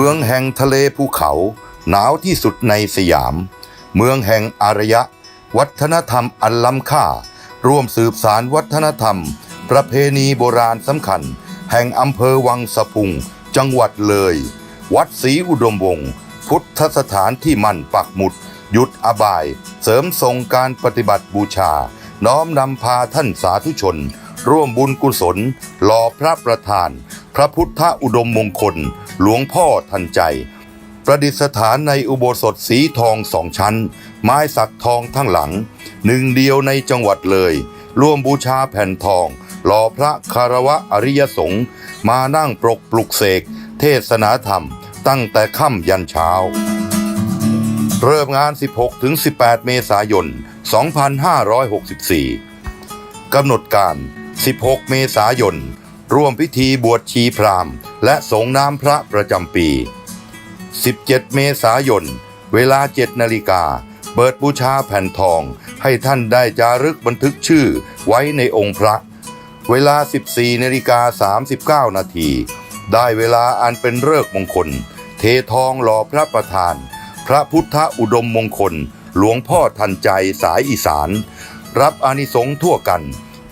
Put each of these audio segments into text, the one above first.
มืองแห่งทะเลภูเขา หนาวที่สุดในสยาม เมืองแห่งอารยะ วัฒนธรรมอันล้ำค่า ร่วมสืบสารวัฒนธรรม ประเพณีโบราณสำคัญ แห่งอำเภอวังสะพุง จังหวัดเลย วัดศรีอุดมวงศ์พุทธสถานที่มั่นปักหมุด หยุดอบาย เสริมทรงการปฏิบัติบูชา น้อมนำพาท่านสาธุชน ร่วมบุญกุศลหล่อพระประธาน พระพุทธอุดมมงคล หลวงพ่อทันใจ ประดิษฐานในอุโบสถสีทองสองชั้น ไม้สักทองทั้งหลัง หนึ่งเดียวในจังหวัดเลย ร่วมบูชาแผ่นทอง หล่อพระคารวะอริยสงฆ์มานั่งปรกปลุกเสก เทศนาธรรม ตั้งแต่ค่ำยันเช้า เริ่มงาน 16-18 เมษายน 2564 กำหนดการ 16 เมษายน ร่วมพิธีบวชชีพราหมณ์และสงน้ำพระประจำปี 17 เมษายน เวลา 7 นาฬิกา เปิดบูชาแผ่นทอง ให้ท่านได้จารึกบันทึกชื่อไว้ในองค์พระ เวลา 14 นาฬิกา 39 นาที ได้เวลาอันเป็นเลิกษ์มงคล เททองหล่อพระประธาน พระพุทธอุดมมงคล หลวงพ่อทันใจสายอีสาน รับอานิสงส์ทั่วกัน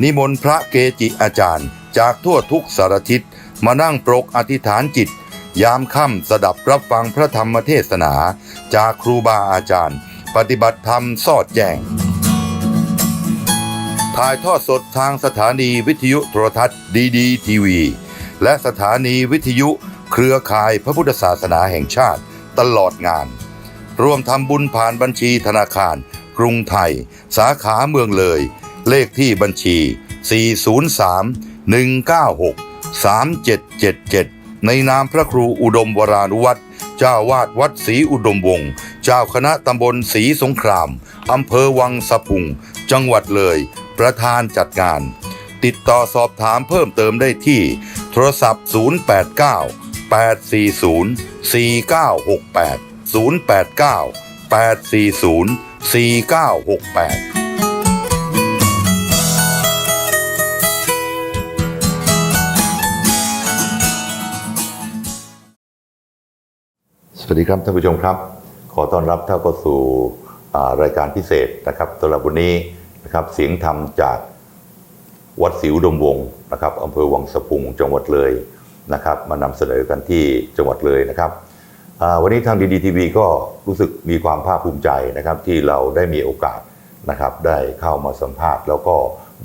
นิมนต์พระเกจิอาจารย์ จากทั่วทุกสารทิศมานั่งปรกอธิษฐานจิต ยามค่ำสดับรับฟังพระธรรมเทศนา จากครูบาอาจารย์ ปฏิบัติธรรมสอดแจ้งถ่ายทอดสดทางสถานีวิทยุโทรทัศน์ดีดีทีวีและสถานีวิทยุเครือข่ายพระพุทธศาสนาแห่งชาติตลอดงาน ร่วมทำบุญผ่านบัญชีธนาคาร กรุงไทย สาขาเมืองเลย เลขที่บัญชี 403 196 3777 ในนามพระครูอุดมวรานุวัตรเจ้าวาดวัดศรีอุดมวงศ์เจ้าคณะตำบลศรีสงคราม อำเภอวังสะพุง จังหวัดเลย ประธานจัดงาน ติดต่อสอบถามเพิ่มเติมได้ที่ โทรศัพท์ 089 840 4968 089 840 4968 วัสดีครับท่านผู้ชมครับ ขอต้อนรับท่านเข้าสู่รายการพิเศษนะครับสำหรับวันนี้นะครับเสียงธรรมจากวัดศรีอุดมวงศ์นะครับอำเภอวังสะพุงจังหวัดเลยนะครับ มานำเสนอกันที่จังหวัดเลยนะครับวันนี้ทางดีดีทีวีก็รู้สึกมีความภาคภูมิใจนะครับที่เราได้มีโอกาสนะครับได้เข้ามาสัมภาษณ์ แล้วก็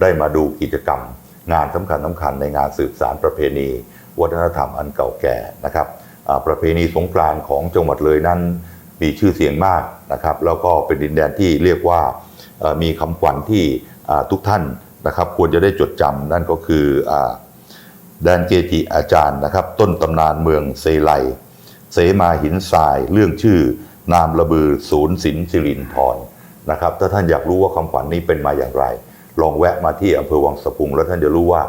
ได้มาดูกิจกรรม งานสำคัญสคัญในงานสืบสารประเพณี วัฒนธรรมอันเก่าแก่นะครับ ประเพณีสงกรานต์ของจังหวัดเลยนั้นมีชื่อเสียงมากนะครับ แล้วก็เป็นดินแดนที่เรียกว่ามีคำขวัญที่ทุกท่านนะครับ ควรจะได้จดจำนั่นก็คืออแดนเกจิอาจารย์นะครับ ต้นตำนานเมืองเซไลเสมาหินทราย เรื่องชื่อนามระบือศูนย์ศิลป์สิรินทรนะครับ ถ้าท่านอยากรู้ว่าคำขวัญนี้เป็นมาอย่างไร ลองแวะมาที่อำเภอวังสะพุงแล้วท่านจะรู้ว่า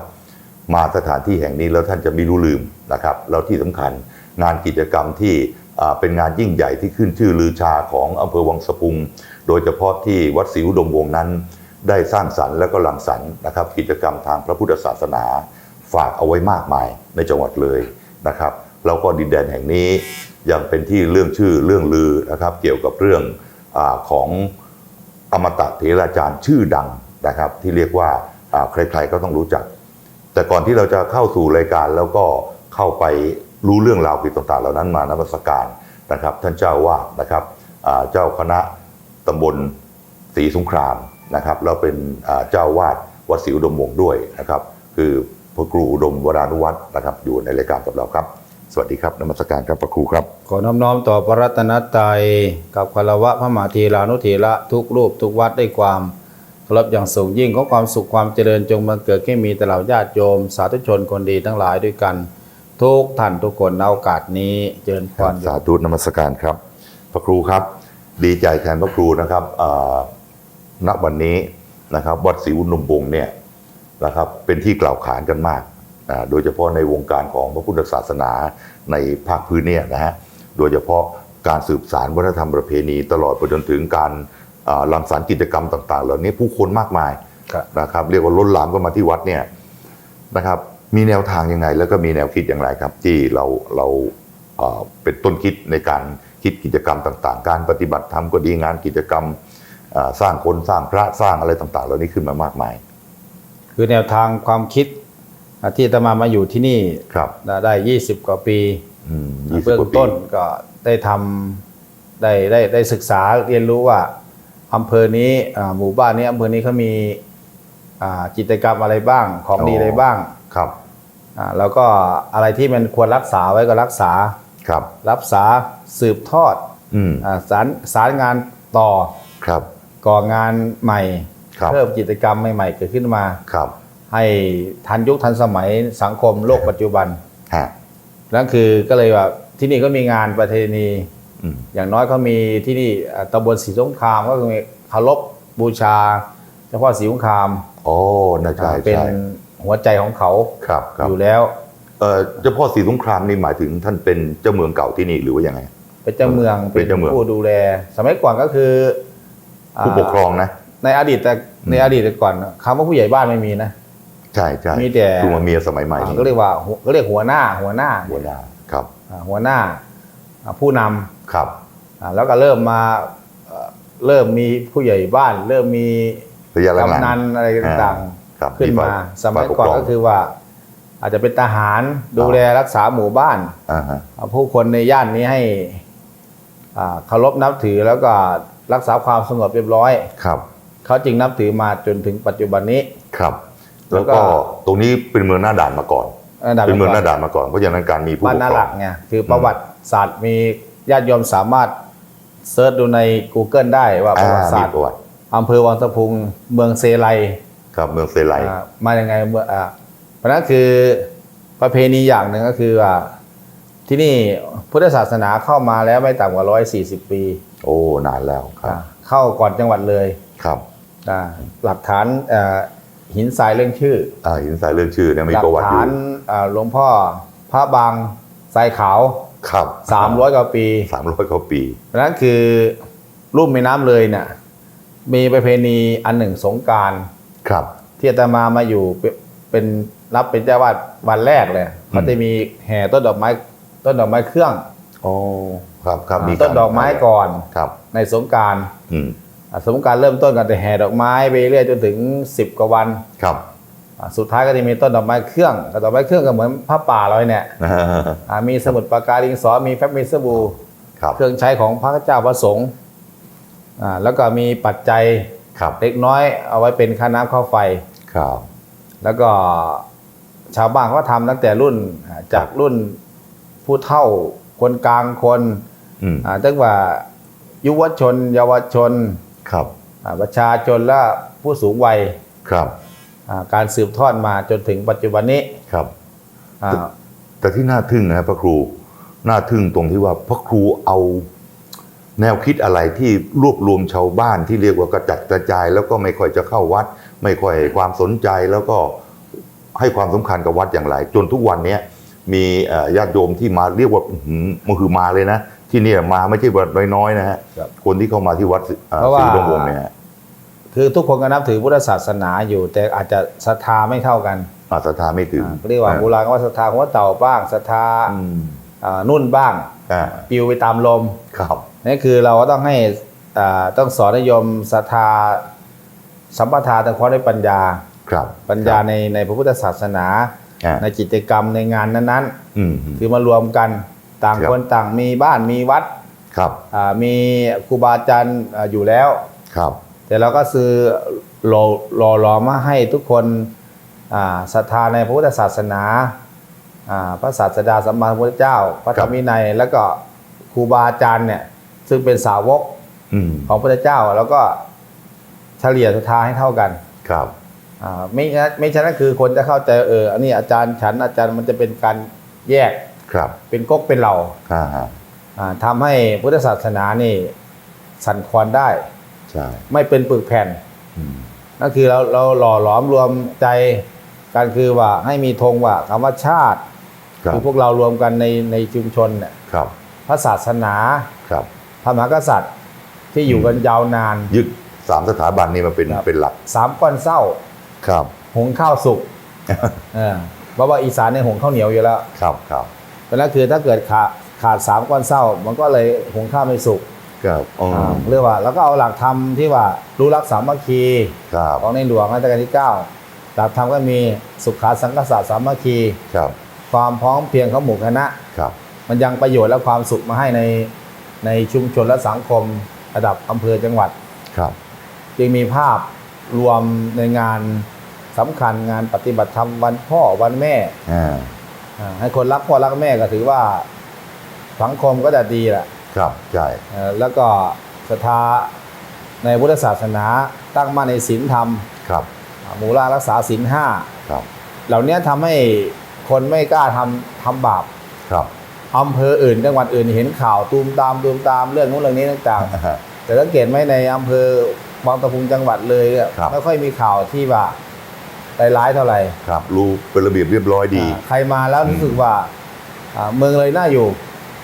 มาสถานที่แห่งนี้แล้วท่านจะไม่รู้ลืมนะครับ แล้วที่สำคัญ งานกิจกรรมที่เป็นงานยิ่งใหญ่ที่ขึ้นชื่อลือชาของอำเภอวังสะพุง โดยเฉพาะที่วัดศรีอุดมวงศ์นั้น ได้สร้างสรรค์และก็หลังสรรค์นะครับกิจกรรมทางพระพุทธศาสนา ฝากเอาไว้มากมายในจังหวัดเลยนะครับแล้วก็ดินแดนแห่งนี้ยังเป็นที่เรื่องชื่อเรื่องลือนะครับ เกี่ยวกับเรื่องอของอมตะเถราจารย์ชื่อดังนะครับ ที่เรียกว่าใครๆก็ต้องรู้จัก แต่ก่อนที่เราจะเข้าสู่รายการแล้วก็เข้าไป รู้เรื่องราวกิจต่างๆ เหล่านั้นมานมัสการนะครับ ท่านเจ้าวาดนะครับเจ้าคณะตำบลศรีสงครามนะครับแล้วเป็นเจ้าวาดวัดศรีอุดมวงด้วยนะครับ คือพระครูอุดมวรานุวัฒน์นะครับ อยู่ในรายการกับเราครับ สวัสดีครับนมัสการครับพระครูครับ ขอน้อมน้อมต่อพระรัตนตรัยกับคารวะพระมหาธีรานุธีระทุกรูปทุกวัดด้วยความเคารพอย่างสูงยิ่งขอความสุขความเจริญจงบังเกิดให้มีแต่เหล่าญาติโยม สาธุชนคนดีทั้งหลายด้วยกัน ทุกท่านทุกคนในโอกาสนี้เจริญพรโยสามธุนมัสการครับ พระครูครับ ดีใจแทนพระครูนะครับอ่าณวันนี้นะครับวัดศรีอุณมวงศ์เนี่ยนะครับเป็นที่กล่าวขานกันมากอ่าโดยเฉพาะในวงการของพระพุทธศาสนาในภาคพื้นเนี่ยนะฮะโดยเฉพาะการสืบสารวัฒนธรรมประเพณี ตลอดไปจนถึงการอ่ารังสรรค์กิจกรรมต่าง ๆ เหล่านี้ผู้คนมากมายครับนะครับ เรียกว่าล้นหลามกันมาที่วัดเนี่ยนะครับ มีแนวทางยังไง แล้วก็มีแนวคิดอย่างไรครับ ที่เราเราเอ่อเป็นต้นคิดในการคิดกิจกรรมต่าง ๆ การปฏิบัติธรรมก็ดีงานกิจกรรมเอ่อสร้างคนสร้างพระสร้างอะไรต่างๆ เหล่านี้ขึ้นมามากมาย คือแนวทางความคิดอ่าที่อาตมามาอยู่ที่นี่ครับได้20กว่าปีอืมยี่สิบเบื้อกว่างปีต้นก็ได้ทำได้ได้ได้ศึกษาเรียนรู้ว่าอำเภอนี้อ่าหมู่บ้านนี้อำเภอนี้เขามีอ่ากิจกรรมอะไรบ้างของดีอะไรบ้างครับอ่า แล้วก็อะไรที่มันควรรักษาไว้ก็รักษาครับรักษาสืบทอดอืมอาสารสารงานต่อครับก่องานใหม่ครับเพิ่มกิจกรรมใหม่ๆเกิดขึ้นมาครับ ให้ทันยุคทันสมัยสังคมโลกปัจจุบันฮะนั่นคือก็เลยว่าที่นี่ก็มีงานประเพณีอืมอย่างน้อยเขามีที่นี่อ่าตำบลศรีสงครามก็คือเคารพบูชาเฉพาะศรีสงครามโอ้น่าใช่อ่าเป็นใช่ หัวใจของเขาครับครับอยู่แล้วเอ่อเจ้าพ่อศรีสงครามนี่หมายถึงท่านเป็นเจ้าเมืองเก่าที่นี่หรือว่ายังไง เป็นเจ้าเมืองเป็นเจ้าเมืองผู้ดูแล สมัยก่อนก็คืออ่าผู้ปกครองนะ ในอดีตแต่ในอดีตแต่ก่อนคำว่าผู้ใหญ่บ้านไม่มีนะใช่ใช่มีแต่คือมาเมียสมัยใหม่อ่านี่ก็เรียกว่าหัวก็เรียกหัวหน้า หัวหน้าหัวหน้าครับอ่าหัวหน้าอ่าผู้นำครับอ่าแล้วก็เริ่มมาเอ่อเริ่มมีผู้ใหญ่บ้าน เริ่มมีระยะหลังกำนันอะไรต่างครับๆ ขึ้นมาฝ่สมัยฝ่ปก่อนรงก็คือว่า อาจจะเป็นทหารดูแลรักษาหมู่บ้านอ่าฮะเอาผู้คนในย่านนี้ให้อ่าเคารพนับถือแล้วก็รักษาความสงบเรียบร้อยครับเขาจึงนับถือมาจนถึงปัจจุบันนี้ครับ แล้แล้ววก็ก็ตรงนี้เป็นเมืองหน้าด่านมาก่อนอันดับเป็นเมืองหก่น้าด่านมาก่อนเพราะฉะนั้นการมีผู้บ้านปกนาครหอลังกไงคือประวัติศาสตร์มีญาติโยมสามารถเซิร์ชดูใน Google ได้ว่าประวัติศาสตมีร์ประวัติอำเภอวังสะพุงเมืองเซไล ครับเมืองเซไลอ่ามายังไงเมื่ออ่าเพราะนั้นคือประเพณีอย่างหนึ่งก็คือว่า ที่นี่พุทธศาสนาเข้ามาแล้วไม่ต่ำกว่า140ปีโอ้นานแล้วครับ อ่าเข้าก่อนจังหวัดเลยครับอ่าหลักฐานอ่าหินทรายเรื่องชื่อ อ่าหินสายเรื่องชื่อเนี่ยมีหลัประวัติอยู่ฐานอ่าหลวงพ่อพระบางทรายขาว ครับ300กว่าปี สามร้อยกว่าปี เพราะฉะนั้นคือรุ่มแม่น้ำเลยเนี่ยมีประเพณีอันหนึ่งสงกราร ครับที่อาตมามาอยู่เป็นเป็นรับเป็นเจ้าวาดวันแรกเลยเขาจะมีแห่ต้นดอกไม้ต้นดอกไม้เครื่องโอ้ครับครับมีต้นดอกไม้ก่อนครับ ในสงกรารอืมสงกรารเริ่มต้นกันแต่แห่ดอกไม้ไปเรื่อยจนถึง10กว่าวันครับอ่าสุดท้ายก็จะมีต้นดอกไม้เครื่องแต่ดอกไม้เครื่องก็เหมือนผ้าป่าเราเนี่ยอ่ามีสมุดปากกาลิงสอมีแฟบมีสบู่ครับเครื่องใช้ของพระเจ้าพระสงฆ์อ่าแล้วก็มีปัจจัย ครับเล็กน้อยเอาไว้เป็นค่าน้ำค่าไฟครับ แล้วก็ชาวบ้านเขาก็ทำตั้งแต่รุ่นอ่าจากรุ่นผู้เฒ่าคนกลางคนอืมอ่าตั้งว่ายุวชน เยาวชนครับอ่าประชาชนและผู้สูงวัยครับอ่าการสืบทอดมาจนถึงปัจจุบันนี้ครับอ่าแต่ที่น่าทึ่งนะครับพระครูน่าทึ่งตรงที่ว่าพระครูเอา แนวคิดอะไรที่รวบรวมชาวบ้านที่เรียกว่ากระจัดกระจาย แล้วก็ไม่ค่อยจะเข้าวัด ไม่ค่อยความสนใจแล้วก็ให้ความสำคัญกับวัดอย่างไร จนทุกวันเนี้ยมีเอ่อญาติโยมที่มาเรียกว่าอื้อหือมันคือมาเลยนะ ที่เนี่ยมาไม่ใช่วัดน้อยๆนะฮะครับคนที่เข้ามาที่วัดเอ่อเพราะศว่ารีดงวงเนี่ยฮะคือทุกคนก็นับถือพุทธศาสนาอยู่ แต่อาจจะศรัทธาไม่เท่ากันอาศรัทธาไม่ถึงอ่าเรียกว่าโบราณก็ว่าศรัทธาของว่าเต่าบ้างศรัทธาอืมอ่านุ่นบ้างอ่าปลิวไปตามลมครับ นี่คือเราก็ต้องให้อ่าต้องสอนนิยมศรัทธาสัมปทาทางความด้วยปัญญาครับปัญญาในในพระพุทธศาสนาอ่าในกิจกรรมในงานนั้นอืมๆคือมารวมกันต่างครับคนต่างมีบ้านมีวัดครับอ่ามีครูบาอาจารย์อ่าอยู่แล้วครับ แต่เราก็ซื้อหล่อหล่อหลอมมาให้ทุกคนอ่าศรัทธาในพระพุทธศาสนาอ่าพระศาสดาสัมมาสัมพุทธเจ้า พระธรรมวินัยแล้วก็ครูบาอาจารย์เนี่ย ซึ่งเป็นสาวกอืมของพระพุทธเจ้าแล้วก็เฉลี่ยศรัทธาให้เท่ากัน ครับอ่าไม่งั้นไม่ฉะนั้นคือคนจะเข้าใจเอออันนี้อาจารย์ฉันอาจารย์มันจะเป็นการแยกครับ เป็นก๊กเป็นเหล่าอ่าฮะอ่าทำให้พุทธศาสนานี่สั่นคลอนได้ใช่ไม่เป็นปึกแผ่นอืมนั่นคือเราเราหล่อหลอมรวมใจกันคือว่าให้มีธงว่าคำว่าชาติครับคือพวกเรารวมกันในในชุมชนเนี่ยครับพระศาสนาครับ พระมหากษัตริย์ที่อยู่กันยาวนาน ยึดสามสถาบันนี้มาเป็นครับ เป็นหลักสามก้อนเศร้าครับหุงข้าวสุกเออเพราะว่าอีสานเนี่ยหุงข้าวเหนียวอยู่แล้วครับครับเพราะฉะนั้นคือถ้าเกิดขาขาดสามก้อนเศร้า มันก็เลยหุงข้าวไม่สุกครับอ๋อออ่าเรียกว่าแล้วก็เอาหลักธรรมที่ว่ารู้รักสามัคคี ครับของในหลวงรัชกาลที่เก้าหลักธรรมก็มีสุขาสังกษะสามัคคี ครับความพร้อมเพรียงของหมู่คณะ ครับ มันยังประโยชน์และความสุขมาให้ใน ในชุมชนและสังคมระดับอำเภอจังหวัดครับ จึงมีภาพรวมในงานสำคัญงานปฏิบัติธรรมวันพ่อวันแม่อ่าอ่าให้คนรักพ่อรักแม่ก็ถือว่าสังคมก็จะดีแหละครับใช่เอ่อแล้วก็ศรัทธาในพุทธศาสนาตั้งมั่นในศีลธรรมครับอ่าหมู่ล่ารักษาศีลห้า ครับเหล่านี้ทำให้คนไม่กล้าทำทำบาปครับ อำเภออื่นจังหวัดอื่นเห็นข่าวตูมตามตูมตามเรื่องนู้นเรื่องนี้ต่างๆแต่สังเกตไหมในอำเภอบางตะพุงจังหวัดเลยเนี่ยครับไม่ค่อยมีข่าวที่ว่าร้ายๆเท่าไหร่ครับ รู้เป็นระเบียบเรียบร้อยดีอ่าใครมาแล้วรู้สึกว่าอ่าเมืองเลยน่าอยู่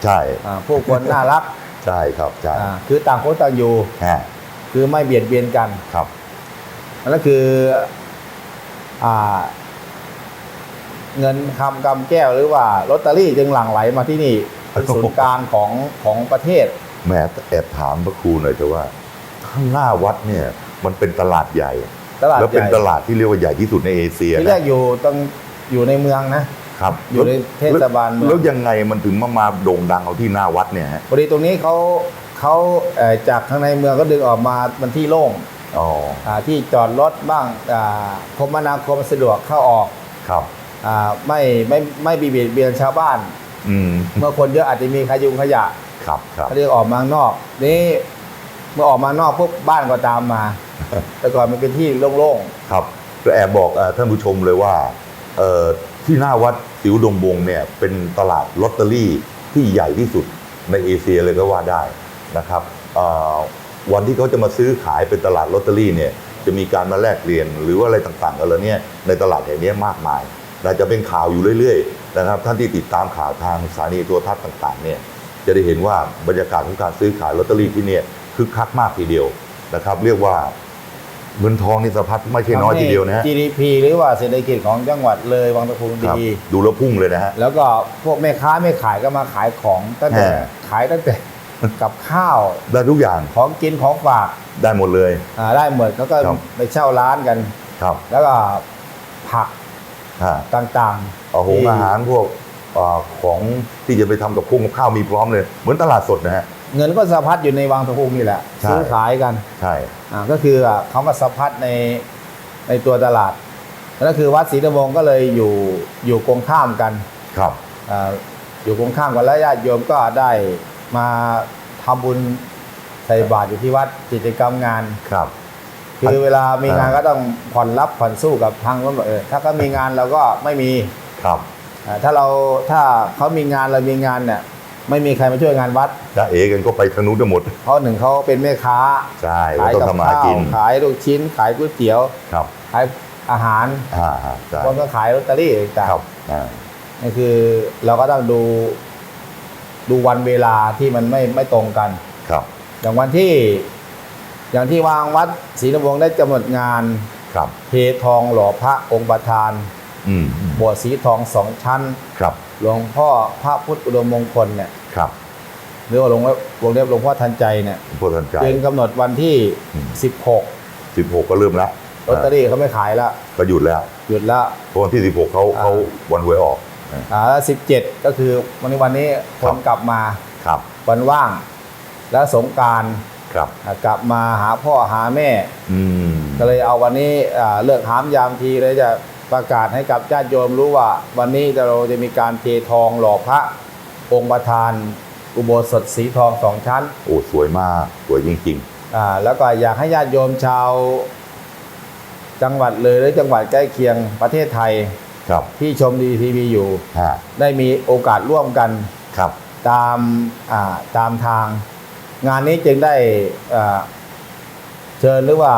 ใช่อ่าผู้คนน่ารัก ใช่ครับใช่อ่าคือต่างคนต่างอยู่ฮะคือไม่เบียดเบียนกันครับนั่นคืออ่า เงินคำกำแก้วหรือว่าลอตเตอรี่จึงหลั่งไหลมาที่นี่เป็นศูนย์กลางของของประเทศแหม่แอบถามพระครูหน่อยแต่ว่าข้างหน้าวัดเนี่ย มันเป็นตลาดใหญ่ตลาดแล้วใหเป็นญ่ตลาดที่เรียกว่าใหญ่ที่สุดในเอเชียที่แรนะกอยู่ต้องอยู่ในเมืองนะครับอยู่ในเทศบาลเมืองแล้วยังไงมันถึงมามาโด่งดังเอาที่หน้าวัดเนี่ยฮะพอดีตรงนี้เขาเขาเอ่อจากข้างในเมืองก็ดึงออกมามันที่โล่งอ๋ออ่าที่จอดรถบ้างอ่าคมนาคมสะดวกเข้าออกครับอ่า ไม่ไม่ไม่เบียดเบียนชาวบ้านอืมเมื่อคนเยอะอาจจะมีขยุงขยะครับครับเขาเรียกออกมาข้างนอก นี่เมื่อออกมาข้างนอกปุ๊บบ้านก็ตามมา แต่ก่อนมันเป็นที่โล่งครับก็แอบบอกเอ่อท่านผู้ชมเลยว่าเอ่อที่หน้าวัดสิวดงบงเนี่ยเป็นตลาดลอตเตอรี่ที่ใหญ่ที่สุดในเอเชียเลยก็ว่าได้นะครับเอ่อวันที่เขาจะมาซื้อขายเป็นตลาดลอตเตอรี่เนี่ยจะมีการมาแลกเปลี่ยนหรือว่าอะไรต่างๆกันแล้วเนี่ยในตลาดแห่งนี้มากมาย น่าจะเป็นข่าวอยู่เรื่อยๆนะครับ ท่านที่ติดตามข่าวทางสถานีโทรทัศน์ต่างๆเนี่ยจะได้เห็นว่าบรรยากาศของการซื้อขายลอตเตอรี่ที่เนี่ยคึกคักมากทีเดียวนะครับ เรียกว่าเงินทองนี่สะพัดไม่ๆใช่น้อยทีเดียวนะฮะทำให้ GDP หรือว่าเศรษฐกิจของจังหวัดเลยวังตะพุงครับดีดูแล้วพุ่งเลยนะฮะ แล้วก็พวกแม่ค้าไม่ขายก็มาขายของตั้งแต่ฮะขายตั้งแต่กับข้าวได้ทุกอย่างของกินของฝากได้หมดเลย อ่าได้หมดเขาก็ครับ ไปเช่าร้านกัน ครับ แล้วก็ผัก ฮะต่างเอาหงที่อาหารพวกเอ่อของที่จะไปทำกับพุงกับข้าวมีพร้อมเลย เหมือนตลาดสดนะฮะๆเงินก็สะพัดอยู่ในวังตะพุงนี่แหละใช่ ซื้อขายกันใช่ อ่าก็คืออะเขามาสะพัดในในตัวตลาดนั่นคือวัดศรีนวงศ์ก็เลยอยู่อยู่ตรงข้ามกันครับ อ่าอยู่ตรงข้ามกันแล้วญาติโยมก็ได้มาทำบุญใส่บาตรอยู่ที่วัดกิจกรรมงาน ครับ คือเวลามีงานอ่าก็ต้องผ่อนรับผ่อนสู้กับทางนู้นบอกเออถ้าเขามีงานเราก็ไม่มีครับอ่าถ้าเราถ้าเขามีงานเรามีงานเนี่ยไม่มีใครมาช่วยงานวัดถ้าเอกันก็ไปทางนู้นทั้งหมด เพราะหนึ่งเขาเป็นแม่ค้าใช่ขายเราต้องกับทำมาหาข้าวกินขายลูกชิ้น ขายก๋วยเตี๋ยวครับขายอาหารอ่าอ่าใช่คนก็ขายลอตเตอรี่ต่างครับอ่าๆนี่คือเราก็ต้องดูดูวันเวลาที่มันไม่ไม่ตรงกัน ครับ อย่างวันที่ อย่างที่วางวัดศรีนวงศ์ได้กำหนดงานครับเททองหล่อพระองค์ประธานอืมอืมโบสถ์สีทองสองชั้น ครับหลวงพ่อพระพุทธอุดมมงคลเนี่ยครับหรือว่าหลวงวงเล็บหลวงพ่อทันใจเนี่ยพวกท่านใจจึงกำหนดวันที่อืม16 สิบหกก็เริ่มแล้วลอตเตอรี่เขาไม่ขายแล้วก็หยุดแล้วหยุดแล้วเพราะวันที่สิบหกเขาอ่าเขาวันหวยออกอ่าอ่าแล้ว17 ก็คือวันนี้วันนี้คครันบกลับมาครับวันว่าง แล้วสงกราร ครับกลับมาหาพ่อหาแม่ อืมก็เลยเอาวันนี้อ่าเลิกหามยามทีเลยจะประกาศให้กับญาติโยมรู้ว่า วันนี้เราจะมีการเททองหล่อพระองค์ประธาน อุโบสถสีทองสองชั้นโอ้สวยมากสวยจริง อ่าแล้วก็อยากให้ญาติโยมชาว จังหวัดเลยหรือจังหวัดใกล้เคียงประเทศไทยๆ ครับที่ชมดีทีวีอยู่ ฮะได้มีโอกาสร่วมกันครับ ตามอ่าตามทาง งานนี้จึงได้อ่าเชิญหรือว่า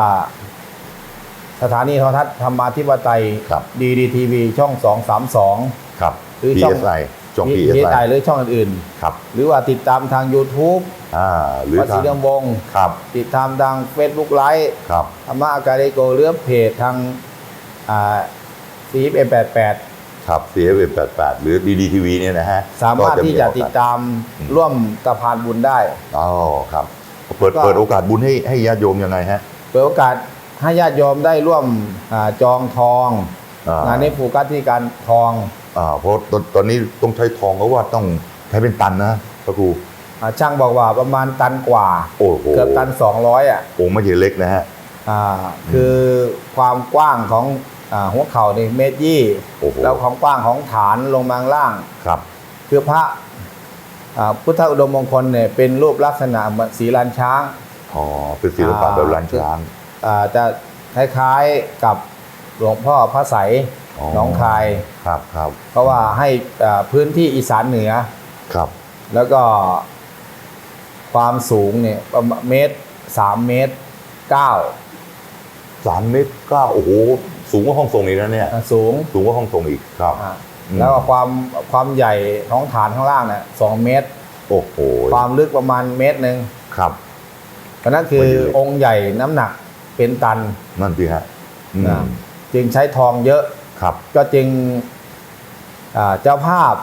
สถานีโทรทัศน์ธรรมาธิปไตยครับดีดีทีวีช่องสองสามสองครับหรือช่อง PSI ช่องพี PSI หรือช่องอื่นครับๆหรือว่าติดตามทาง YouTube อ่าหรือวัดศทารีงเรืองวงศ์ครับ ติดตามทาง Facebook ไลฟ์ครับธรรมะอาการิโกหรือเพจทางอ่าซีฟเอ็มแปดแปด ครับ CFM 88 หรือ DDTV เนี่ยนะฮะสามารถก็ที่จะติดโอกาสตามอืมร่วมสะพานบุญได้ อ๋อครับเปิดก็ เปิดโอกาสบุญให้ให้ญาติโยมยังไงฮะเปิดโอกาสให้ญาติโยมได้ร่วมอาจองทองอ่างงานนี้โฟกัสที่การทองอ่าเพราะตอนตอนนี้ต้องใช้ทองเพราะว่าต้องใช้เป็นตันนะพระครูอาช่างบอกว่าประมาณตันกว่า โอ้โหเกือบตัน 200อะองค์ไม่ใช่เล็กนะฮะ อ่าคือความกว้างของ อ่าหัวเข่านี่เมตรยี่โอ้โห แล้วความกว้างของฐานลงมาข้างล่าง ครับ คือพระอ่าพุทธอุดมมงคลเนี่ยเป็นรูปลักษณะเหมือนสีลานช้าง อ๋อ เป็นศิลปะอ่า แบบล้านช้าง อ่าจะคล้ายๆกับหลวงพ่อพระไสยอ๋อ หน้องคาย ครับ ครับ เพราะว่าให้อ่าพื้นที่อีสานเหนือ ครับ แล้วก็ความสูงเนี่ยประมาณเมตรสามเมตรเก้า สามเมตรเก้าโอ้โหสูงกว่าห้องทรงอีกนะเนี่ย อ่าสูงสูงกว่าห้องทรงอีกครับ อ่าอืม แล้วก็ความความใหญ่ท้องฐานข้างล่างเนี่ยสองเมตร โอ้โหความลึกประมาณเมตรหนึ่งครับเพราะนั่นคือไม่เยอะ องค์ใหญ่น้ำหนักเป็นตันนั่นสิฮะอืมนะจึงใช้ทองเยอะครับ ก็จึงอ่าเจ้าภาพ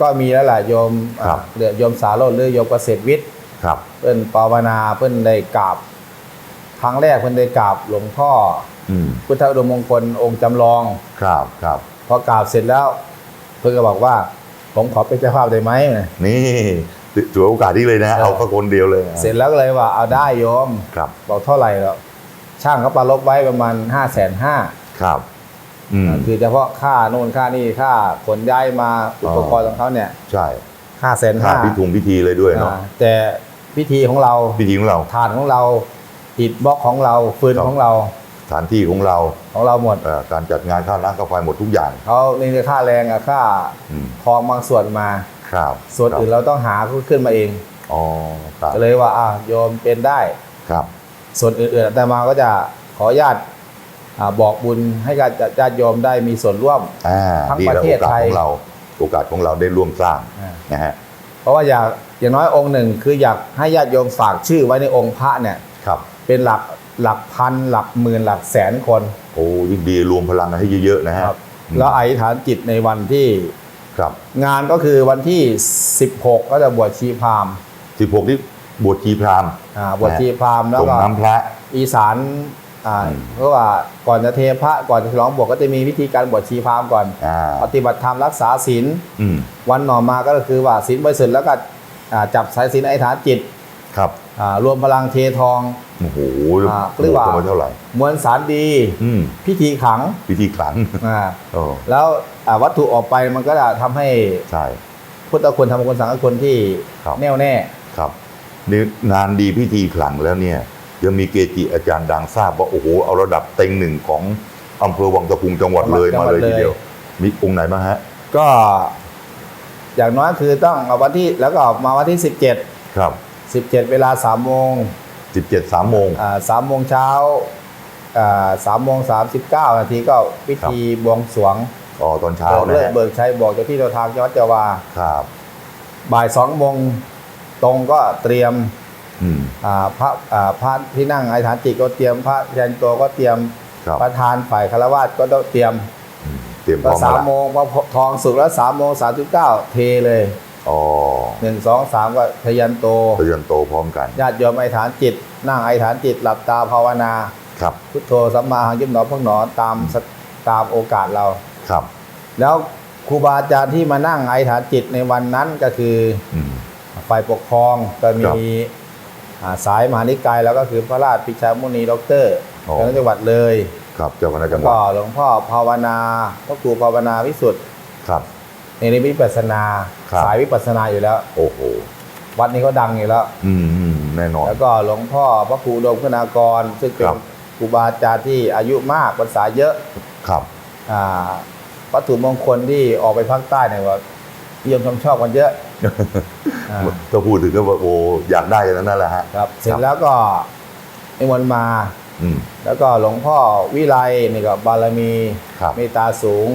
ก็มีแล้วแหละโยมครับ อ่าเรือโยมสาโรจน์หรือโยมเกษตรวิทย์ ครับ เพิ่นภาวนาเพิ่นได้กราบค รั้งแรกเพิ่นได้กราบหลวงพ่ออืมพุทธอุดมมงคลองค์จำลอง ครับครับพอกราบเสร็จแล้ว เพิ่นก็บอกว่า ผมขอเป็นเจ้าภาพได้ไหม นี่ถือโอกาสนี้เลยนะ เออ เอาแค่คนเดียวเลยเสร็จแล้วก็เลยว่าเอาได้โยม ครับบอกเท่าไหร่แล้ว ช่างเขาปราลบไว้ประมาณห้าแสนห้าครับอืมคือเฉพาะค่าโน่นค่านี่ค่าขนย้ายมาอุปกรณ์ของเขาเนี่ยใช่ห้าแสนค่าห้าพิธุงพิธีเลยด้วยเนาะแต่พิธีของเราพิธีของเรา ฐานของเรา อิฐบล็อกของเราฟืนครับ ของเราสถานที่ของเราของเราหมดเอ่อการจัดงานค่าน้ำค่าไฟหมดทุกอย่าง เขานี่คือค่าแรงกับค่าอืมทองบางส่วนมา ครับส่วนอื่นเราต้องหาขึ้นมาเอง อ๋อครับก็เลยว่าอะโยมเป็นได้ ครับส่วนอื่นๆแต่มาก็จะขออนุญาตอ่าบอกบุญให้กับญาติโยมได้มีส่วนร่วม อ่าทั้งดีประแล้วเทโอศกาสไทย ของเรา โอกาสของเราได้ร่วมสร้างอ่านะฮะเพราะว่าอยากอย่างน้อยองค์หนึ่งคืออยากให้ญาติโยมฝากชื่อไว้ในองค์พระเนี่ย ครับ เป็นหลักหลักพันหลักหมื่นหลักแสนคน โอ้ยิ่งดีรวมพลังกันให้เยอะๆนะฮะครับอืมแล้วอธิษฐานจิตในวันที่ครับ งานก็คือวันที่ 16 ก็จะบวชชีพราหมณ์สิบหกที่บวชชีพราหมณ์อ่าบวชชีพราหมณ์แล้วส่งก็น้ำพระ อีสานอ่าอืม เพราะว่าก่อนจะเทพระก่อนจะฉลองบวชก็จะมีวิธีการบวชชีพราหมณ์ก่อน อ่าปฏิบัติธรรมรักษาศีลอืมวันหน่อมาก็คือว่าศีลบริสุทธิ์แล้วก็อ่าจับสายศีลอธิษฐานจิต ครับอ่ารวมพลังเททองโอ้โหอ่าเรียกว่าโอ้โหเท่าไหร่มวลสารดีอืมพิธีขังพิธีขลังอ่าโอ้แล้วอ่าวัตถุออกไปมันก็จะทำให้ใช่พุทธคุณธรรมคุณสังฆคุณที่ครับแน่วแน่ครับนี่งานดีพิธีขลังแล้วเนี่ยยังมีเกจิอาจารย์ดังทราบว่าโอ้โหเอาระดับเต็งหนึ่งของอำเภอวังตะพุงจังหวัดเลยมาเลยทีเดียว มีองค์ไหนบ้างฮะ ก็ อย่างน้อยคือต้องเอาวันที่แล้วก็มาวันที่17ครับ 17 เวลา3โมงสิบเจ็ดสามโมง อ่าสามโมงเช้าอ่าสามโมงสามสิบเก้านาทีก็พิธีบวงสรวงอ๋อตอนเช้าเบิกนะเลิกฮะเบิกชัยบอกเจ้าที่เจ้าทางจังหวัดเจาวาครับ บ่ายสองโมงตรงก็เตรียมอืมอ่าพระอ่าพระที่นั่งไอฐานจิตก็เตรียมพระแทนตัวก็เตรียมครับประธานฝ่ายคารวาสก็ต้องเตรียมอืมเตรียมพก็ร้อมสามแล้วโมงพอทองสุกแล้วสามโมงสามสิบเก้าเทเลยอ๋อ หนึ่งสองสามก็ทยันโตตะยันโตพร้อมกันญาติโยมไอฐานจิต นั่งไอฐานจิต หลับตาภาวนาครับพุทโธสัมมาหังยุบหนอพงหนอตามสตามโอกาสเราครับ แล้วครูบาอาจารย์ที่มานั่งไอฐานจิตในวันนั้นก็คืออืมฝ่ายปกครองก็ครัมีบอ่าสายมหานิกายแล้วก็คือพระราชพิชามุนีด็อกเตอร์อ๋อจังหวัดเลย ครับเจ้าคณะจังหวัก็ดหลวงพ่อภาวนาพระครูภาวนาวิสุทธิ์ครับ ในนี้วิปัสสนา ครับ สายวิปัสสนาอยู่แล้ว โอ้โหวัดนี้เขาดังอยู่แล้ว อืมอืมแน่นอน แล้วก็หลวงพ่อพระครูอุดมคุณากร ซึ่งเป็คนรับ ครูบาอาจารย์ที่อายุมากภาษาเยอะครับ อ่าวัตถุมงคลที่ออกไปภาคใต้เนี่ยว่านิยมชมชอบกันเยอะอ่าก็พูดถึงก็ว่าโอ้อยากได้กันทั้งนั้นแหละฮะ ครับเสร็จแล้วก็นิมนต์มา อืม แล้วก็หลวงพ่อวิไลนี่ก็บารมีครับ เมตตาสูง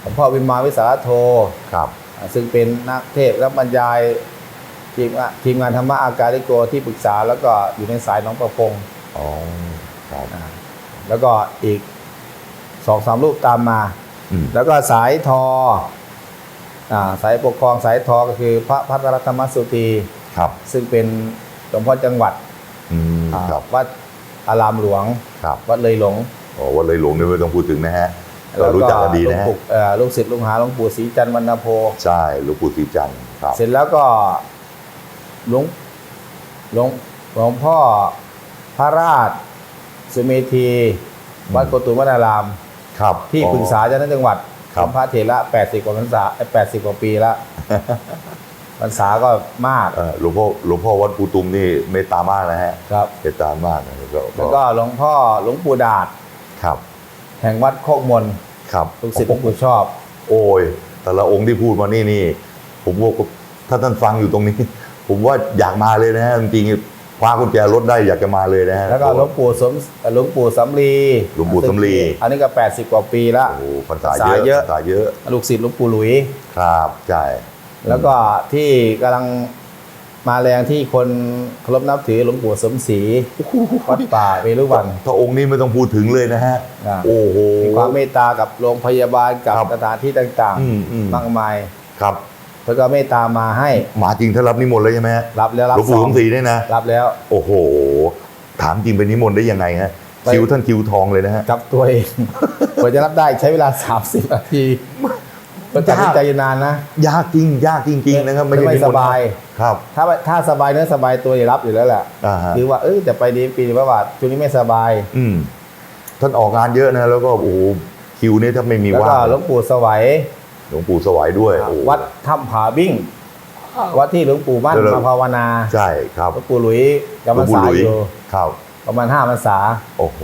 หลวงพ่อวิมาวิสารโทครับอ่าซึ่งเป็นนักเทศน์และบรรยายทีมงานทีมงานธรรมะอาการิโกที่ปรึกษาแล้วก็อยู่ในสายหน้องประพงอ๋อครับอ่าแล้วก็อีกสองสามรูปตามมาอืมแล้วก็สายทออ่าสายปกครองสายทอก็คือพระพัทรธรรมสุตีครับ ซึ่งเป็นหลวงพ่อจังหวัดอืมอ่าครับวัดอารามหลวงครับวัดเลยหลงโอ้วันเลยหลวงนี่ไม่ต้องพูดถึงนะฮะเรารู้จักกันดีหลวนะงฮะปู่เอ่อลูกศิษย์ลูกหาหลวงปู่ศรีจันทร์วรรณโพใช่หลวงปู่ศรีจันทร์ครับ เสร็จแล้วก็หลวงหลวงหลวงพ่อพระราชสุเมธีวัดโกตุมวนารามครับ ที่อ๋อปรึกษาเจ้าหน้าที่จังหวัดครับเป็นพระเถระ80กว่าพรรษา80กว่าปีแล้วพรรษาก็มากเอ่อหลวงพ่อหลวงพ่อวัดปูตุมนี่เมตตามากนะฮะครับเมตตามากนะแล้วก็แล้วก็หลวงพ่อหลวงปู่ดาดครับ แห่งวัดโคกมน ครับลูกศิษย์หลวงปู่ชอบ โอ้ย แต่ละองค์ที่พูดมานี่นี่ ผมว่าถ้าท่านฟังอยู่ตรงนี้ ผมว่าอยากมาเลยนะฮะจริงๆคว้ากุญแจรถได้อยากจะมาเลยนะฮะแล้วก็หลวงปู่สมหลวงปู่สำลีหลวงปู่สำลีอันนี้ก็ 80 กว่าปีละโอ้โหพรรษาพรรษาเยอะเยอะพรรษาเยอะ ลูกศิษย์หลวงปู่หลุย ครับใช่แล้วก็ที่กำลัง มาแรงที่คนเคารพนับถือหลวงปู่สมศรีวัดป่าเวรุวันถ้าองค์นี้ไม่ต้องพูดถึงเลยนะฮะอ่าโอ้โห มีความเมตตากับโรงพยาบาลกับครับสถานที่ต่างอืมอืมๆมากมาย ครับแล้วก็เมตตามาให้หมาจริงถ้ารับนิมนต์เลยใช่ไหมฮะรับแล้วรับหลวงปู่สสองมศรีเนี่ยนะ รับแล้ว โอ้โห ถามจริงเป็นนิมนต์ได้ยังไงฮะไปคิวท่านคิวทองเลยนะฮะกับตัวเองกว่าจะรับได้ใช้เวลา 30นาที ก็ตัดสินใจอยู่นานนะ ยากจริง ยากจริงๆนะครับไม่ใช่นิมนต์สบายครับ ถ้าถ้าสบายเนื้อสบายตัวอย่ารับอยู่แล้วแหละอ่าฮะคือว่าเออจะไปดีปีพระบาทช่วงนี้ไม่สบาย อืมท่านออกงานเยอะนะ แล้วก็โอ้โหคิวนี่ถ้าไม่มีแล้วว่าก็งหลวงปู่สวัยหลวงปู่สวัยด้วยโอ้โหวัดถ้ำผาบิ้งวัดที่หลวงปู่มั่นเดี๋ยวเรามาภาวนา ใช่ครับหลวงปู่หลุยจำหลพวรงรปู่ษาหลุยอยู่ครับประมาณห้าพรรษา โอ้โห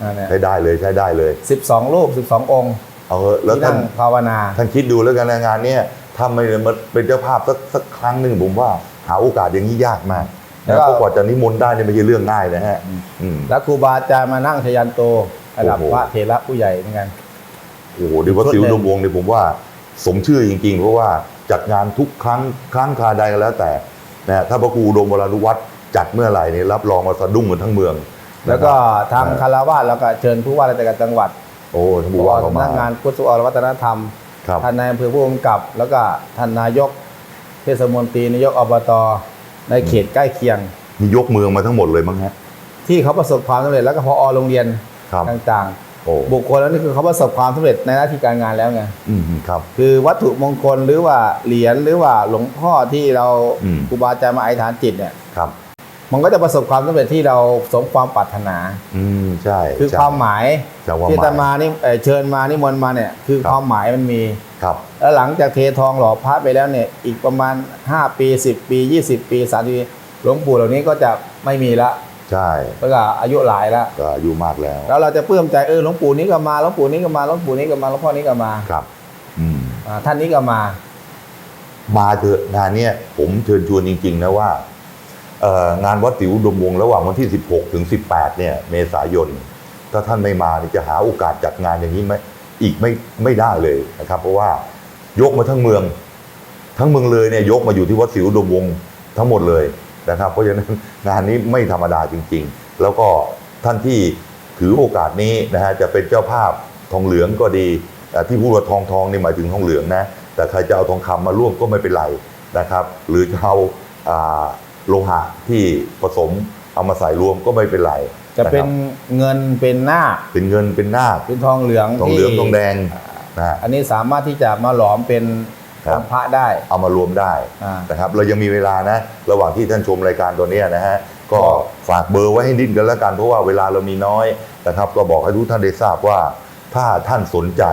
นั่นแหละใช้ได้เลยใช้ได้เลยสิบสองรูปสิบสององค์ เอาเถอะแล้วที่ท่านั่นงภาวนาท่านคิดดูแล้วกันนะงานเนี้ยถ้าไม่มาเป็นเจ้าภาพสักสักครั้งหนึ่งผมว่าหาโอกาสอย่างนี้ยากมากแล้นะวก็เพราะกว่าจะนิมนต์ได้เนี่ยไม่ใช่เรื่องง่ายนะฮะอืมแล้วครูบาอาจารย์มานั่งชยันโตระดับโอ้โหพระเถระผู้ใหญ่เหมือนกันโอ้โหดีว่าชุดสิวหนึ่งดมวงเนี่ยผมว่าสมชื่อจริง ๆ เพราะว่าจัดงานทุกครั้งครั้งคราใดก็แล้วแต่นะถ้าพระครูอุดมวรานุวัฒน์จัดเมื่อไหร่เนี่ยรับรองว่าสะดุ้งกันทั้งเมือง แล้วก็นะครับทางคารวะแล้วก็เชิญผู้ว่าราชการจังหวัด โอ้ท่านผู้ว่าเขาพมานักงานพุทธวรวัฒนธรรม ครับท่านนายอำเภอผู้กำกับ แล้วก็ท่านนายกเทศมนตรีนายกอบตในเขตใกล้เคียง นี่ยกเมืองมาทั้งหมดเลยมั้งฮะ ที่เขาประสบความสำเร็จแล้วก็พอโรงเรียนครับ ต่างโอ้ๆ บุคคลแล้วนี่คือเขาประสบความสำเร็จในหน้าที่การงานแล้วไงอืมครับ คือวัตถุมงคลหรือว่าเหรียญหรือว่าหลวงพ่อที่เราอืม ครูบาอาจารย์มาอธิษฐานจิตเนี่ย ครับ มันก็จะประสบความสำเร็จที่เราสมความปรารถนา อืมใช่คือใช่ความหมายใช่ความที่หอาตมายมานี่เอ่อเชิญมานิมนต์มาเนี่ย คือครับความหมายมันมี ครับ แล้วหลังจากเททองหล่อพระไปแล้วเนี่ย อีกประมาณ 5 ปี 10 ปี 20 ปี 30 ปีหลวงปู่เหล่านี้ก็จะไม่มีละใช่แล้วก็อายุหลายละก็อายุมากแล้วแล้วเราจะปลื้มใจเออหลวงปู่นี้ก็มาหลวงปู่นี้ก็มาหลวงปู่นี้ก็มาหลวงพ่อนี้ก็มาครับ อืม อ่าท่านนี้ก็มา มาเถอะงานเนี้ยผมเชิญชวนจริง ๆ นะว่าเอ่อ งานวัดติวดมวงระหว่างวันที่ 16 ถึง 18 เนี่ย เมษายน ถ้าท่านไม่มานี่จะหาโอกาสจัดงานอย่างนี้ไหมอีกไม่ไม่ได้เลยนะครับ เพราะว่ายกมาทั้งเมือง ทั้งเมืองเลยเนี่ยยกมาอยู่ที่วัดศรีอุดมวงทั้งหมดเลยนะครับ เพราะฉะนั้นงานนี้ไม่ธรรมดาจริง ๆ แล้วก็ท่านที่ถือโอกาสนี้นะฮะจะเป็นเจ้าภาพทองเหลืองก็ดีที่พูดว่าทองทองนี่หมายถึงทองเหลืองนะแต่ใครจะเอาทองคำมาร่วมก็ไม่เป็นไรนะครับ หรือจะเอา โลหะที่ผสมเอามาใส่รวมก็ไม่เป็นไรจะเป็นคเงินเป็นหน้าครับเป็นเงินเป็นนาคเป็นทองเหลืองทองเหลืองที่ทองแดงนะฮะ อันนี้สามารถที่จะมาหลอมเป็นครัขบองพระได้ เอามารวมได้อ่านะครับเรายังมีเวลานะ ระหว่างที่ท่านชมรายการตัวเนี้ยนะฮะก็ฝากเบอร์ไว้ให้ดิ้นกันแล้วกันเพราะว่าเวลาเรามีน้อยนะครับ ก็บอกให้ทุกท่านได้ทราบว่า ถ้าท่านสนใจ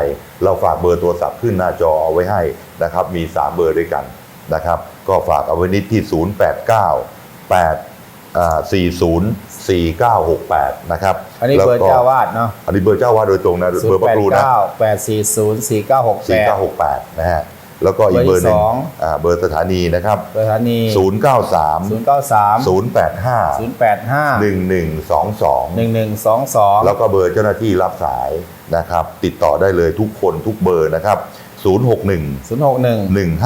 เราฝากเบอร์โทรศัพท์ขึ้นหน้าจอเอาไว้ให้นะครับ มี 3 เบอร์ด้วยกัน นะครับ ก็ฝากเอาไว้นิดที่ 0 8 9 8อ่า40 4968 นะครับ อันนี้แล้วเบอร์ก็เจ้าวาดเนาะ อันนี้เบอร์เจ้าวาดโดยตรงนะศูเบอนร์ย์พแประดครูนะเก้าแปดสี่ศูนย์สี่เก้าหกแปด4968 นะฮะ แล้วก็อีกเบอร์หนึ่งเบอร์ที่สองอ่าเบอร์สถานีนะครับสถานี 093ศูนย์เก้าสาม085ศูนย์แปดห้า1122หนึ่งหนึ่งสองสองแล้วก็เบอร์เจ้าหน้าที่รับสายนะครับ ติดต่อได้เลยทุกคนทุกเบอร์นะครับ 061ศูนย์หกหนึ่ง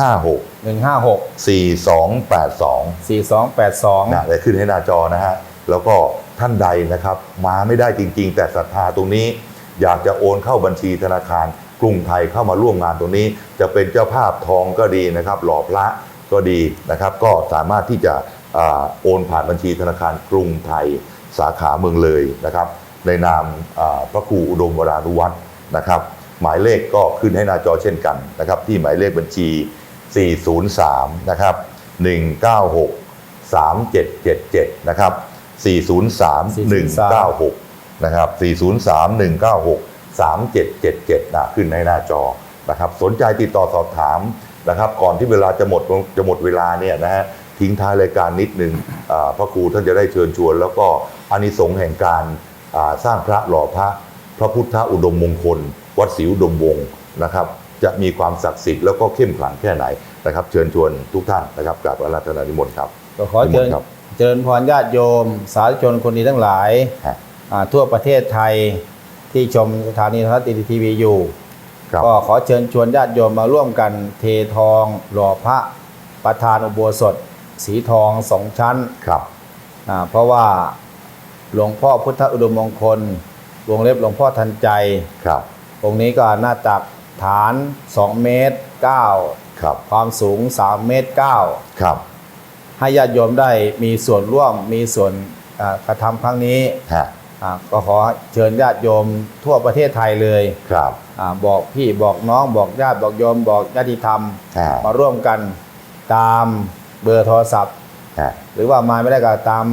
156 หนึ่งห้าหก4282 สี่สองแปดสอง นะได้ขึ้นให้หน้าจอนะฮะ แล้วก็ท่านใดนะครับ มาไม่ได้จริง ๆ แต่ศรัทธาตรงนี้ อยากจะโอนเข้าบัญชีธนาคาร กรุงไทยเข้ามาร่วมงานตรงนี้ จะเป็นเจ้าภาพทองก็ดีนะครับ หล่อพระก็ดีนะครับ ก็สามารถที่จะอาโอนผ่านบัญชีธนาคารกรุงไทยสาขาเมืองเลยนะครับ ในนามอ่าพระครูอุดมวรานุวัฒน์นะครับ หมายเลขก็ขึ้นให้หน้าจอเช่นกันนะครับ ที่หมายเลขบัญชี 403 นะครับ 196 3777 นะครับ 403 196 นะครับ 403 196 3777นะขึ้นในหน้าจอนะครับ สนใจติดต่อสอบถามนะครับ ก่อนที่เวลาจะหมดจะหมดเวลาเนี่ยนะฮะทิ้งท้ายรายการนิดนึงอ่าพระครูท่านจะได้เชิญชวน แล้วก็อานิสงส์แห่งการอ่าสร้างพระหล่อพระ พระพุทธอุดมมงคล วัดศรีอุดมวงศ์นะครับ จะมีความศักดิ์สิทธิ์แล้วก็เข้มขลังแค่ไหนนะครับ เชิญชวนทุกท่านนะครับกราบอาราธนานิมนต์ครับก็ขอเชิญนิมนต์ครับเจริญพรญาติโยม สาธุชนคนดีทั้งหลายฮะอ่าทั่วประเทศไทยที่ชมสถานีโทรทัศน์ทีวีอยู่ครับก็ขอเชิญชวนญาติโยมมาร่วมกันเททองหล่อพระประธานอุโบสถ สีทองสองชั้นครับอ่าเพราะว่าหลวงพ่อพุทธอุดมมงคล วงเล็บหลวงพ่อทันใจครับองค์นี้ก็หน้าตัก ฐาน 2 เมตร 9 ครับ ความสูง 3 เมตร 9 ครับ ให้ญาติโยมได้มีส่วนร่วมมีส่วนอ่ากระทำครั้งนี้ฮะอ่าก็ขอเชิญญาติโยมทั่วประเทศไทยเลยครับอาบอกพี่บอกน้องบอกญาติบอกโยมบอกญาติธรรมฮะมาร่วมกันตามเบอร์โทรศัพท์ฮะหรือว่ามาไม่ได้ก็ตาม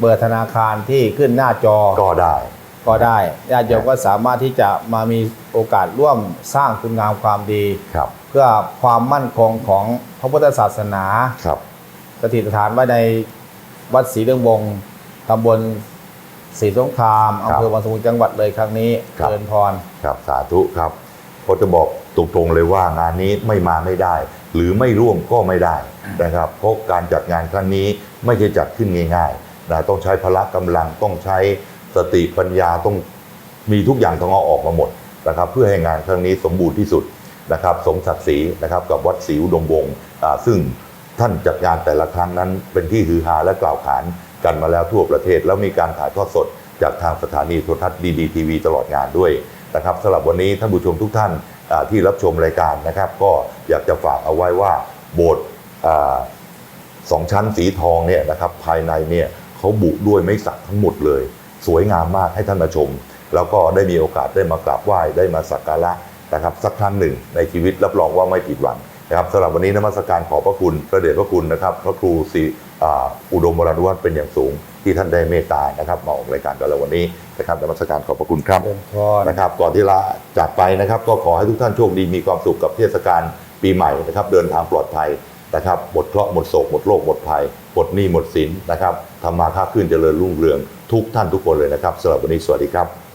เบอร์ธนาคารที่ขึ้นหน้าจอก็ได้ ก็ได้ญาติโยมก็สามารถที่จะมามีโอกาสร่วมสร้างคุณงามความดี ครับเพื่อความมั่นคงของพระพุทธศาสนาครับสถิตฐานไว้ในวัดศรีเรืองวงศ์ตำบลศรีสงครามอำเภอวังสมุทรจังหวัดเลยครั้งนี้เจริญพร ครับสาธุครับก็จะบอกตรงๆเลยว่างานนี้ไม่มาไม่ได้ หรือไม่ร่วมก็ไม่ได้นะครับเพราะการจัดงานครั้งนี้ไม่ใช่จัดขึ้นง่ายๆนะต้องใช้พละกำลังต้องใช้ สติปัญญาต้องมีทุกอย่างต้องเอาออกมาหมดนะครับเพื่อให้งานครั้งนี้สมบูรณ์ที่สุดนะครับสมศักดิ์ศรีนะครับกับวัดศรีอุดมวงศ์ซึ่งท่านจัดงานแต่ละครั้งนั้นเป็นที่ฮือฮาและกล่าวขานกันมาแล้วทั่วประเทศ แล้วมีการถ่ายทอดสดจากทางสถานีโทรทัศน์ดีดีทีวีตลอดงานด้วยนะครับสำหรับวันนี้ท่านผู้ชมทุกท่านที่รับชมรายการนะครับ ก็อยากจะฝากเอาไว้ว่าโบสถ์สองชั้นสีทองเนี่ยนะครับภายในเนี่ยเขาบุด้วยไม้สักทั้งหมดเลย สวยงามมากให้ท่านมาชม แล้วก็ได้มีโอกาสได้มากราบไหว้ได้มาสักการะนะครับสักครั้งหนึ่งในชีวิตรับรองว่าไม่ผิดหวังนะครับสำหรับวันนี้นมัสการขอบพระคุณพระเดชพระคุณนะครับ พระครูศรีอ่าอุดมวรนุวัฒน์เป็นอย่างสูงที่ท่านได้เมตตานะครับมาออกรายการกับเราวันนี้นะครับนมัสการขอบพระคุณครับเจริญพรนะครับ ก่อนที่ลาจากไปนะครับ ก็ขอให้ทุกท่านโชคดีมีความสุขกับเทศกาลปีใหม่นะครับ เดินทางปลอดภัยนะครับหมดเคราะห์หมดโศกหมดโรคหมดภัยหมดหนี้หมดสินนะครับทำมาค้าขึ้นเจริญรุ่งเรือง ทุกท่านทุกคนเลยนะครับสำหรับวันนี้สวัสดีครับ